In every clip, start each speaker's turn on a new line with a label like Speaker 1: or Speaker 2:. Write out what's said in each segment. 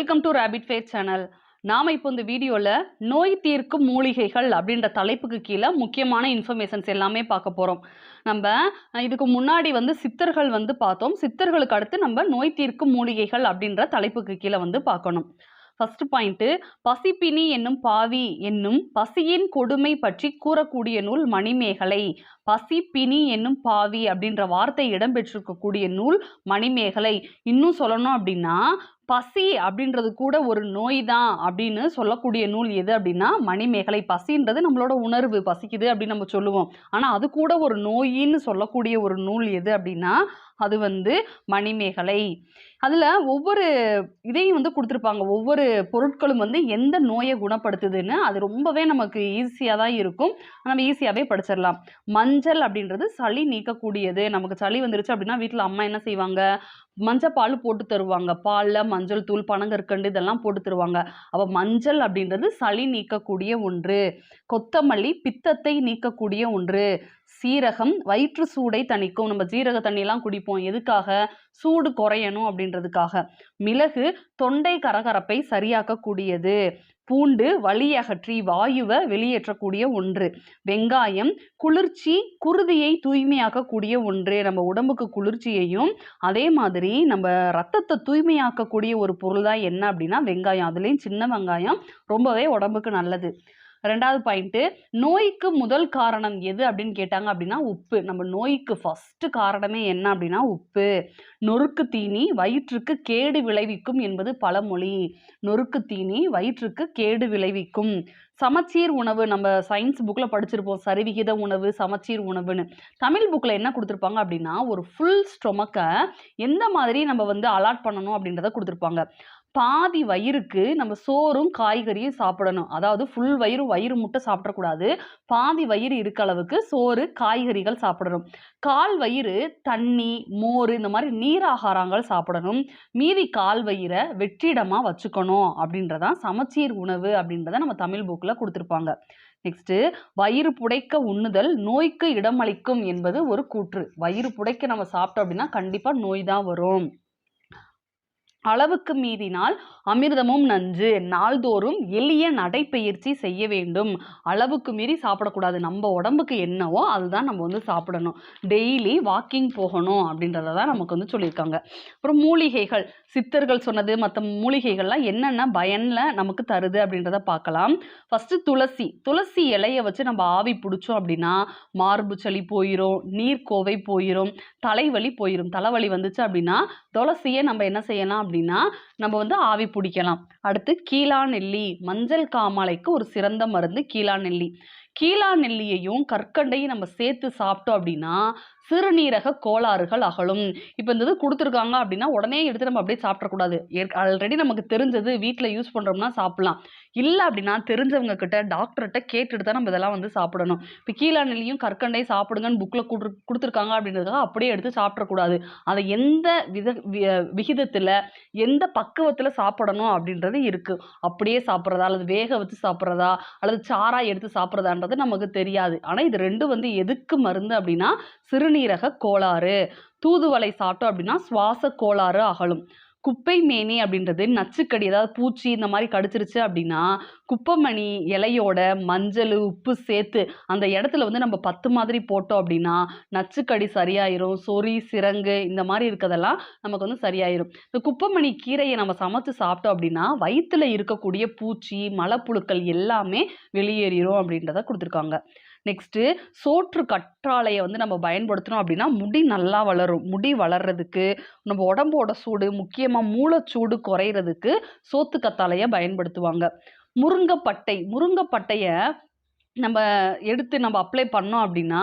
Speaker 1: Welcome to rapid fire channel நாம் இப்போ இந்த வீடியோவில் நோய் தீர்க்கும் மூலிகைகள் அப்படின்ற தலைப்புக்கு கீழே முக்கியமான இன்ஃபர்மேஷன்ஸ் எல்லாமே பார்க்க போகிறோம் நம்ம இதுக்கு முன்னாடி வந்து சித்தர்கள் வந்து பார்த்தோம். சித்தர்களுக்கு அடுத்து நம்ம நோய் தீர்க்கும் மூலிகைகள் அப்படின்ற தலைப்புக்கு கீழே வந்து பார்க்கணும். ஃபர்ஸ்ட் பாயிண்ட்டு பசிப்பினி என்னும் பாவி என்னும் பசியின் கொடுமை பற்றி கூறக்கூடிய நூல் மணிமேகலை. பசிப்பினி என்னும் பாவி அப்படின்ற வார்த்தை இடம்பெற்றிருக்கக்கூடிய நூல் மணிமேகலை. இன்னும் சொல்லணும் அப்படின்னா பசி அப்படின்றது கூட ஒரு நோய் தான் அப்படின்னு சொல்லக்கூடிய நூல் எது அப்படின்னா மணிமேகலை பசின்றது நம்மளோட உணர்வு பசிக்குது அப்படின்னு நம்ம சொல்லுவோம். ஆனால் அது கூட ஒரு நோயின்னு சொல்லக்கூடிய ஒரு நூல் எது அப்படின்னா அது வந்து மணிமேகலை. அதில் ஒவ்வொரு இதையும் வந்து கொடுத்துருப்பாங்க. ஒவ்வொரு பொருட்களும் வந்து எந்த நோயை குணப்படுத்துதுன்னு அது ரொம்பவே நமக்கு ஈஸியாக தான் இருக்கும். நம்ம ஈஸியாகவே படிச்சிடலாம். மஞ்சள் அப்படின்றது சளி நீக்கக்கூடியது. நமக்கு சளி வந்துருச்சு அப்படின்னா வீட்டில் அம்மா என்ன செய்வாங்க? மஞ்சள் பால் போட்டு தருவாங்க. பாலில் மஞ்சள் தூள் பனங்கற்கண்டு இதெல்லாம் போட்டு தருவாங்க. அப்போ மஞ்சள் அப்படின்றது சளி நீக்கக்கூடிய ஒன்று. கொத்தமல்லி பித்தத்தை நீக்கக்கூடிய ஒன்று. சீரகம் வயிற்று சூடை தணிக்கும். நம்ம ஜீரக தண்ணியெல்லாம் குடிப்போம். எதுக்காக? சூடு குறையணும் அப்படின்றதுக்காக. மிளகு தொண்டை கரகரப்பை சரியாக்கக்கூடியது. பூண்டு வலி அகற்றி வாயுவை வெளியேற்றக்கூடிய ஒன்று. வெங்காயம் குளிர்ச்சி குருதியை தூய்மையாக்கக்கூடிய ஒன்று. நம்ம உடம்புக்கு குளிர்ச்சியையும் அதே மாதிரி நம்ம ரத்தத்தை தூய்மையாக்கக்கூடிய ஒரு பொருள் தான் என்ன அப்படின்னா வெங்காயம். அதுலேயும் சின்ன வெங்காயம் ரொம்பவே உடம்புக்கு நல்லது. ரெண்டாவது பாயிண்ட்டு நோய்க்கு முதல் காரணம் எது அப்படின்னு கேட்டாங்க அப்படின்னா உப்பு. நம்ம நோய்க்கு ஃபஸ்ட்டு காரணமே என்ன அப்படின்னா உப்பு. நொறுக்கு தீனி வயிற்றுக்கு கேடு விளைவிக்கும் என்பது பழமொழி நொறுக்கு தீனி வயிற்றுக்கு கேடு விளைவிக்கும். சமச்சீர் உணவு நம்ம சயின்ஸ் புக்கில் படிச்சிருப்போம் சரிவிகித உணவு சமச்சீர் உணவுன்னு. தமிழ் புக்கில் என்ன கொடுத்துருப்பாங்க அப்படின்னா ஒரு ஃபுல் ஸ்டொமக்கை எந்த மாதிரி நம்ம வந்து அலாட் பண்ணணும் அப்படின்றத கொடுத்துருப்பாங்க. பாதி வயிறுக்கு நம்ம சோறும் காய்கறியும் சாப்பிடணும். அதாவது ஃபுல் வயிறு வயிறு முட்டை சாப்பிடக்கூடாது. பாதி வயிறு இருக்க அளவுக்கு சோறு காய்கறிகள் சாப்பிடணும். கால் வயிறு தண்ணி மோர் இந்த மாதிரி நீராகாரங்கள் சாப்பிடணும். மீதி கால் வயிறை வெற்றிடமாக வச்சுக்கணும் அப்படின்றதான் சமச்சீர் உணவு அப்படின்றத நம்ம தமிழ் புக்கில் கொடுத்துருப்பாங்க. நெக்ஸ்ட்டு வயிறு புடைக்க உண்ணுதல் நோய்க்கு இடமளிக்கும் என்பது ஒரு கூற்று. வயிறு புடைக்க நம்ம சாப்பிட்டோம் அப்படின்னா கண்டிப்பாக நோய் தான் வரும். அளவுக்கு மீறினால் அமிர்தமும் நஞ்சு நாள்தோறும் எளிய நடைப்பயிற்சி செய்ய வேண்டும். அளவுக்கு மீறி சாப்பிடக்கூடாது. நம்ம உடம்புக்கு என்னவோ அதுதான் நம்ம வந்து சாப்பிடணும். டெய்லி வாக்கிங் போகணும் அப்படின்றத தான் நமக்கு வந்து சொல்லியிருக்காங்க. அப்புறம் மூலிகைகள். சித்தர்கள் சொன்னது மற்ற மூலிகைகள்லாம் என்னென்ன பயனில் நமக்கு தருது அப்படின்றத பார்க்கலாம். ஃபஸ்ட்டு துளசி. துளசி இலையை வச்சு நம்ம ஆவி பிடிச்சோம் அப்படின்னா மார்பு சளி போயிடும் நீர்க்கோவை போயிடும் தலைவலி போயிடும் தலைவலி வந்துச்சு அப்படின்னா துளசியை நம்ம என்ன செய்யலாம் அப்படின்னா நம்ம வந்து ஆவி பிடிக்கலாம். அடுத்து கீழா நெல்லி மஞ்சள் காமாலைக்கு ஒரு சிறந்த மருந்து கீழா நெல்லி. கீழா நெல்லியையும் கற்கண்டையும் நம்ம சேர்த்து சாப்பிட்டோம் அப்படின்னா சிறுநீரக கோளாறுகள் அகலும். இப்போ இந்த இது கொடுத்துருக்காங்க அப்படின்னா உடனே எடுத்து நம்ம அப்படியே சாப்பிடக்கூடாது. ஆல்ரெடி நமக்கு தெரிஞ்சது வீட்டில் யூஸ் பண்ணுறோம்னா சாப்பிட்லாம். இல்லை அப்படின்னா தெரிஞ்சவங்க கிட்ட டாக்டர்கிட்ட கேட்டுட்டு தான் நம்ம இதெல்லாம் வந்து சாப்பிடணும். இப்போ கீழாநிலையும் நெல்லியும் கற்கண்டையும் சாப்பிடுங்கன்னு புக்கில் கொடு கொடுத்துருக்காங்க அப்படின்றதுக்காக அப்படியே எடுத்து சாப்பிடக்கூடாது. அதை எந்த வித வி- விகிதத்தில் எந்த பக்குவத்தில் சாப்பிடணும் அப்படின்றது இருக்குது அப்படியே சாப்பிட்றதா அல்லது வேக வச்சு சாப்பிட்றதா அல்லது சாரா எடுத்து சாப்பிட்றதான்றது நமக்கு தெரியாது. ஆனால் இது ரெண்டும் வந்து எதுக்கு மருந்து அப்படின்னா சிறுநீர் சிறுநீரக கோளாறு. தூதுவளை சாப்பிட்டோம் அப்படின்னா சுவாச கோளாறு அகலும். குப்பை மேனி அப்படின்றது நச்சுக்கடி ஏதாவது பூச்சி இந்த மாதிரி கடிச்சிருச்சு அப்படின்னா குப்பைமணி இலையோட மஞ்சள் உப்பு சேர்த்து அந்த இடத்துல வந்து நம்ம பத்து மாதிரி போட்டோம் அப்படின்னா நச்சுக்கடி சரியாயிரும். சொறி சிரங்கு இந்த மாதிரி இருக்கிறதெல்லாம் நமக்கு வந்து சரியாயிரும். இந்த குப்பைமணி கீரையை நம்ம சமைச்சு சாப்பிட்டோம் அப்படின்னா வயிற்றுல இருக்கக்கூடிய பூச்சி மலப்புழுக்கள் எல்லாமே வெளியேறிடும் அப்படின்றத கொடுத்துருக்காங்க. நெக்ஸ்ட்டு சோற்று கற்றாழையை வந்து நம்ம பயன்படுத்தினோம் அப்படின்னா முடி நல்லா வளரும். முடி வளர்றதுக்கு நம்ம உடம்போட சூடு முக்கியமாக மூளைச்சூடு குறையிறதுக்கு சோத்து கத்தாழையை பயன்படுத்துவாங்க. முருங்கைப்பட்டை முருங்கைப்பட்டையை நம்ம எடுத்து நம்ம அப்ளை பண்ணோம் அப்படின்னா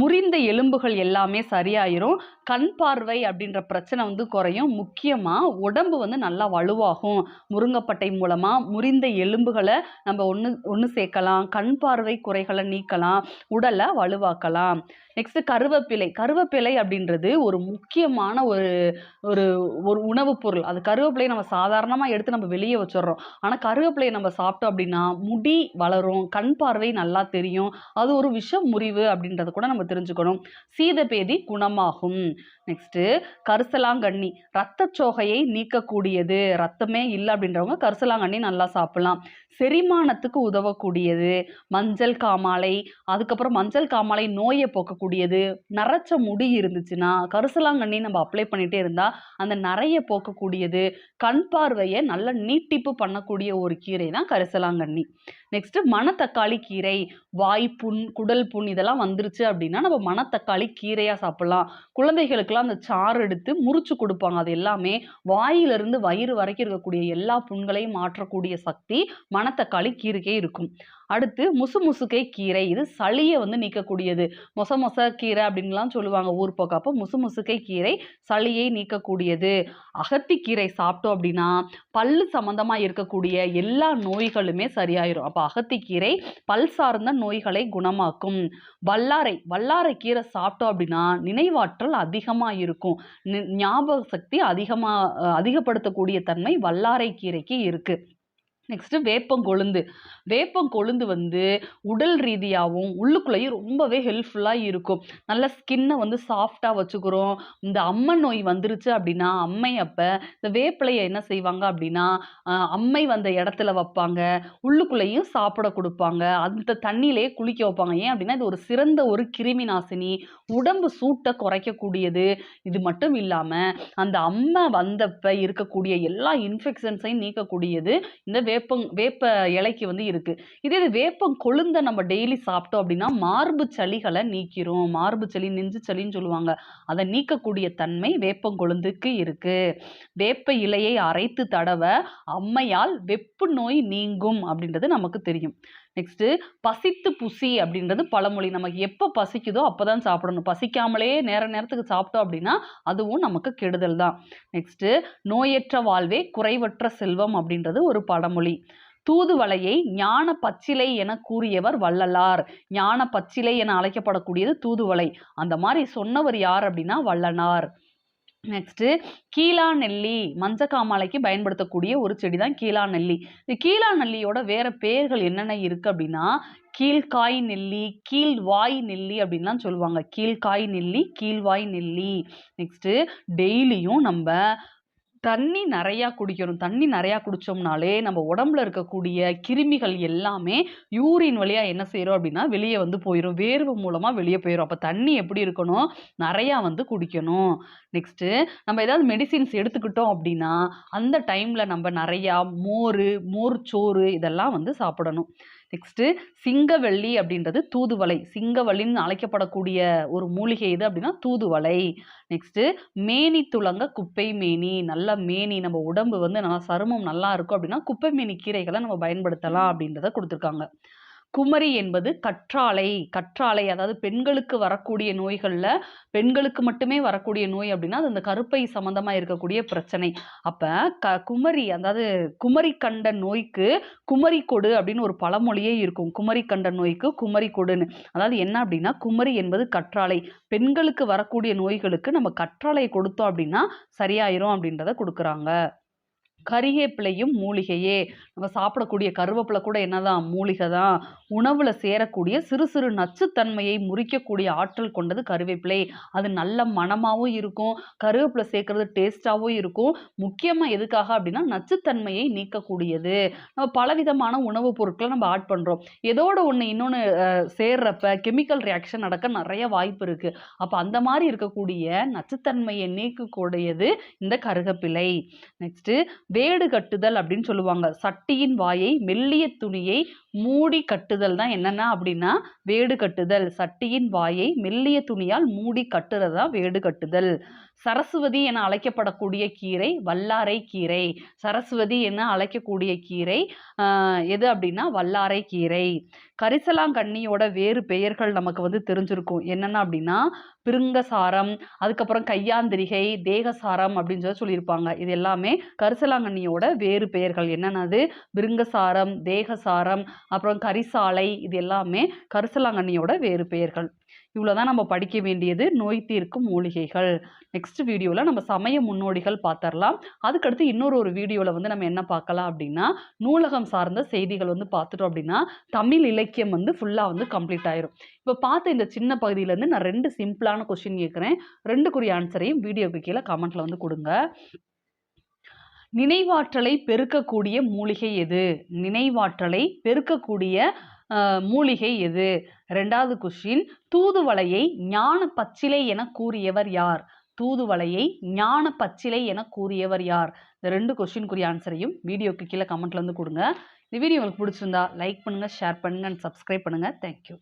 Speaker 1: முறிந்த எலும்புகள் எல்லாமே சரியாயிரும். கண் பார்வை அப்படின்ற பிரச்சனை வந்து குறையும். முக்கியமாக உடம்பு வந்து நல்லா வலுவாகும். முருங்கைப்பட்டை மூலமாக முறிந்த எலும்புகளை நம்ம ஒன்று ஒன்று சேர்க்கலாம். கண் பார்வை குறைகளை நீக்கலாம். உடலை வலுவாக்கலாம். நெக்ஸ்ட்டு கருவேப்பிலை. கருவேப்பிலை அப்படின்றது ஒரு முக்கியமான ஒரு ஒரு ஒரு உணவுப் பொருள். அது கருவேப்பிலையை நம்ம சாதாரணமாக எடுத்து நம்ம வெளியே வச்சிடுறோம். ஆனால் கருவேப்பிலையை நம்ம சாப்பிட்டோம் அப்படின்னா முடி வளரும் கண் பார்வை நல்லா தெரியும். அது ஒரு விஷ முறிவு அப்படின்றத கூட நம்ம தெரிஞ்சுக்கணும். சீதபேதி குணமாகும். நெக்ஸ்ட்டு கரிசலாங்கண்ணி. ரத்தச்சோகையை நீக்கக்கூடியது. ரத்தமே இல்லை அப்படின்றவங்க கரிசலாங்கண்ணி நல்லா சாப்பிடலாம். செரிமானத்துக்கு உதவக்கூடியது. மஞ்சள் காமாலை அதுக்கப்புறம் மஞ்சள் காமாலை நோயை போக்கக்கூடியது. நரைச்ச முடி இருந்துச்சுன்னா கரிசலாங்கண்ணி நம்ம அப்ளை பண்ணிகிட்டே இருந்தால் அந்த நிறைய போக்கக்கூடியது. கண் பார்வையை நல்ல நீட்டிப்பு பண்ணக்கூடிய ஒரு கீரை தான் கரிசலாங்கண்ணி. நெக்ஸ்ட்டு மணத்தக்காளி கீரை வாய் புண் குடல் புண் இதெல்லாம் வந்துருச்சு அப்படின்னா நம்ம மணத்தக்காளி கீரையாக சாப்பிட்லாம். குழந்தைகளுக்கெல்லாம் அந்த சாறு எடுத்து முறிச்சு கொடுப்பாங்க. அது எல்லாமே வாயிலிருந்து வயிறு வரைக்கும் இருக்கக்கூடிய எல்லா புண்களையும் மாற்றக்கூடிய சக்தி மணத்தக்காளி கீரைக்கே இருக்கும். அடுத்து முசு முசுக்கை கீரை. இது சளியை வந்து நீக்கக்கூடியது. மொச மொச கீரை அப்படின்லாம் சொல்லுவாங்க ஊர் பக்கம். அப்போ முசு முசுக்கை கீரை சளியை நீக்கக்கூடியது. அகத்திக்கீரை சாப்பிட்டோம் அப்படின்னா பல் சம்மந்தமாக இருக்கக்கூடிய எல்லா நோய்களுமே சரியாயிரும். அப்போ அகத்திக்கீரை பல் சார்ந்த நோய்களை குணமாக்கும். வல்லாரை வல்லாரை கீரை சாப்பிட்டோம் அப்படின்னா நினைவாற்றல் அதிகமாக இருக்கும். ஞாபக சக்தி அதிகமாக அதிகப்படுத்தக்கூடிய தன்மை வல்லாரை கீரைக்கு இருக்குது நெக்ஸ்ட்டு வேப்பங்கொழுந்து வேப்பங்கொழுந்து வந்து உடல் ரீதியாகவும் உள்ளுக்குள்ளேயும் ரொம்பவே ஹெல்ப்ஃபுல்லாக இருக்கும். நல்ல ஸ்கின்னை வந்து சாஃப்டாக வச்சுக்கிறோம். இந்த அம்மை நோய் வந்துருச்சு அப்படின்னா அம்மை அப்போ இந்த வேப்பிலையை என்ன செய்வாங்க அப்படின்னா அம்மை வந்த இடத்துல வைப்பாங்க. உள்ளுக்குள்ளேயும் சாப்பிட கொடுப்பாங்க. அந்த தண்ணியிலே குளிக்க வைப்பாங்க. ஏன் அப்படின்னா இது ஒரு சிறந்த ஒரு கிருமி நாசினி. உடம்பு சூட்டை குறைக்கக்கூடியது. இது மட்டும் இல்லாமல் அந்த அம்மை வந்தப்ப இருக்கக்கூடிய எல்லா இன்ஃபெக்ஷன்ஸையும் நீக்கக்கூடியது இந்த வேப்பங் வேப்ப இலைக்கு வந்து இருக்குது இதே இது வேப்பம் கொழுந்த நம்ம டெய்லி சாப்பிட்டோம் அப்படின்னா மார்பு சளிகளை நீக்கிறோம் மார்பு சளி நெஞ்சு சளின்னு சொல்லுவாங்க. அதை நீக்கக்கூடிய தன்மை வேப்பங்கொழுந்துக்கு இருக்கு. வேப்ப இலையை அரைத்து தடவ அம்மையால் வெப்பு நோய் நீங்கும் அப்படின்றது நமக்கு தெரியும். நெக்ஸ்ட்டு பசித்து புசி அப்படின்றது பழமொழி. நமக்கு எப்போ பசிக்குதோ அப்போ தான் சாப்பிடணும். பசிக்காமலே நேர நேரத்துக்கு சாப்பிட்டோம் அப்படின்னா அதுவும் நமக்கு கெடுதல் தான். நெக்ஸ்ட்டு நோயற்ற வாழ்வே குறைவற்ற செல்வம் அப்படின்றது ஒரு பழமொழி. தூதுவளையை ஞான பச்சிலை என கூறியவர் வள்ளலார். ஞான பச்சிலை என அழைக்கப்படக்கூடியது தூதுவளை. அந்த மாதிரி சொன்னவர் யார் அப்படின்னா வள்ளலார். நெக்ஸ்ட்டு கீழா நெல்லி மஞ்சக்காமாலைக்கு பயன்படுத்தக்கூடிய ஒரு செடி தான் கீழா நெல்லி. இந்த கீழா நெல்லியோட வேற பெயர்கள் என்னென்ன இருக்கு அப்படின்னா கீழ்காய் நெல்லி கீழ்வாய் நெல்லி அப்படின்லாம் சொல்லுவாங்க. கீழ்காய் நெல்லி கீழ்வாய் நெல்லி. நெக்ஸ்ட்டு டெய்லியும் நம்ம தண்ணி நிறையா குடிக்கணும். தண்ணி நிறையா குடித்தோம்னாலே நம்ம உடம்புல இருக்கக்கூடிய கிருமிகள் எல்லாமே யூரின் வழியாக என்ன செய்கிறோம் அப்படின்னா வெளியே வந்து போயிடும் வேர்வை மூலமாக வெளியே போயிடும் அப்போ தண்ணி எப்படி இருக்கணும்? நிறையா வந்து குடிக்கணும். நெக்ஸ்ட்டு நம்ம ஏதாவது மெடிசின்ஸ் எடுத்துக்கிட்டோம் அப்படின்னா அந்த டைமில் நம்ம நிறையா மோர் மோர் சோறு இதெல்லாம் வந்து சாப்பிடணும். நெக்ஸ்ட்டு சிங்கவள்ளி அப்படின்றது தூதுவளை. சிங்கவள்ளின்னு அழைக்கப்படக்கூடிய ஒரு மூலிகை எது அப்படின்னா தூதுவளை. நெக்ஸ்ட்டு மேனி துளங்க குப்பை மேனி. நல்ல மேனி நம்ம உடம்பு வந்து நல்லா சருமம் நல்லா இருக்கும் அப்படின்னா குப்பை மேனி கீரைகளை நம்ம பயன்படுத்தலாம் அப்படின்றத கொடுத்துருக்காங்க. குமரி என்பது கற்றாழை கற்றாழை அதாவது பெண்களுக்கு வரக்கூடிய நோய்களில் பெண்களுக்கு மட்டுமே வரக்கூடிய நோய் அப்படின்னா அது அந்த கருப்பை சம்மந்தமாக இருக்கக்கூடிய பிரச்சனை. அப்போ க குமரி அதாவது குமரி கண்ட நோய்க்கு குமரி கொடு அப்படின்னு ஒரு பழமொழியே இருக்கும். குமரி கண்ட நோய்க்கு குமரி கொடுன்னு. அதாவது என்ன அப்படின்னா குமரி என்பது கற்றாழை. பெண்களுக்கு வரக்கூடிய நோய்களுக்கு நம்ம கற்றாழை கொடுத்தோம் அப்படின்னா சரியாயிரும் அப்படின்றத கொடுக்குறாங்க. கறிவேப்பிலையும் மூலிகையே. நம்ம சாப்பிடக்கூடிய கருவேப்பிலை கூட என்னதான்? மூலிகை தான் உணவில் சேரக்கூடிய சிறு சிறு நச்சுத்தன்மையை முறிக்கக்கூடிய ஆற்றல் கொண்டது கருவேப்பிலை. அது நல்ல மணமாகவும் இருக்கும். கருவேப்பிலை சேர்க்கறது டேஸ்ட்டாகவும் இருக்கும். முக்கியமாக எதுக்காக அப்படின்னா நச்சுத்தன்மையை நீக்கக்கூடியது. நம்ம பலவிதமான உணவுப் பொருட்களை நம்ம ஆட் பண்ணுறோம் எதோட ஒன்று இன்னொன்று சேர்றப்ப கெமிக்கல் ரியாக்ஷன் நடக்க நிறைய வாய்ப்பு இருக்குது அப்போ அந்த மாதிரி இருக்கக்கூடிய நச்சுத்தன்மையை நீக்கக்கூடியது இந்த கருகப்பிலை. நெக்ஸ்ட்டு வேடு கட்டுதல் அப்படின்னு சொல்லுவாங்க. சட்டியின் வாயை மெல்லிய துணியை மூடி கட்டுதல் தான் என்னென்ன அப்படின்னா வேடு கட்டுதல். சட்டியின் வாயை மெல்லிய துணியால் மூடி கட்டுறது தான் வேடு கட்டுதல். சரஸ்வதி என அழைக்கப்படக்கூடிய கீரை வல்லாரை கீரை. சரஸ்வதி என அழைக்கக்கூடிய கீரை எது அப்படின்னா வல்லாரை கீரை. கரிசலாங்கண்ணியோட வேறு பெயர்கள் நமக்கு வந்து தெரிஞ்சிருக்கும். என்னென்ன அப்படின்னா பிருங்கசாரம் அதுக்கப்புறம் கையாந்திரிகை தேகசாரம் அப்படின்னு சொல்லி சொல்லியிருப்பாங்க. இது எல்லாமே கரிசலாங்க கரிசலாங்கண்ணியோட வேறு பெயர்கள். என்னென்னது? பிருங்கசாரம் தேகசாரம் அப்புறம் கரிசாலை இது எல்லாமே கரிசலாங்கண்ணியோட வேறு பெயர்கள். இவ்வளோ தான் நம்ம படிக்க வேண்டியது. நோய் தீர்க்கும் மூலிகைகள். நெக்ஸ்ட் வீடியோவில் நம்ம சமய முன்னோடிகள் பார்த்துடலாம் அதுக்கடுத்து இன்னொரு ஒரு வீடியோவில் வந்து நம்ம என்ன பார்க்கலாம் அப்படின்னா நூலகம் சார்ந்த செய்திகள் வந்து பார்த்துட்டோம் அப்படின்னா தமிழ் இலக்கியம் வந்து ஃபுல்லாக வந்து கம்ப்ளீட் ஆயிரும். இப்போ பார்த்த இந்த சின்ன பகுதியிலேருந்து நான் ரெண்டு சிம்பிளான கொஷின் கேட்குறேன் ரெண்டுக்குரிய ஆன்சரையும் வீடியோக்கு கீழே கமெண்ட்டில் வந்து கொடுங்க. நினைவாற்றலை பெருக்கக்கூடிய மூலிகை எது? நினைவாற்றலை பெருக்கக்கூடிய மூலிகை எது? ரெண்டாவது கொஷின் தூதுவளையை ஞான பச்சிலை என கூறியவர் யார்? தூதுவளையை ஞான பச்சிலை என கூறியவர் யார்? இந்த ரெண்டு கொஷினுக்குரிய ஆன்சரையும் வீடியோக்கு கீழே கமெண்ட்ல வந்து கொடுங்க. இந்த வீடியோ உங்களுக்கு பிடிச்சிருந்தா லைக் பண்ணுங்க ஷேர் பண்ணுங்க அண்ட் சப்ஸ்கிரைப் பண்ணுங்க. தேங்க்யூ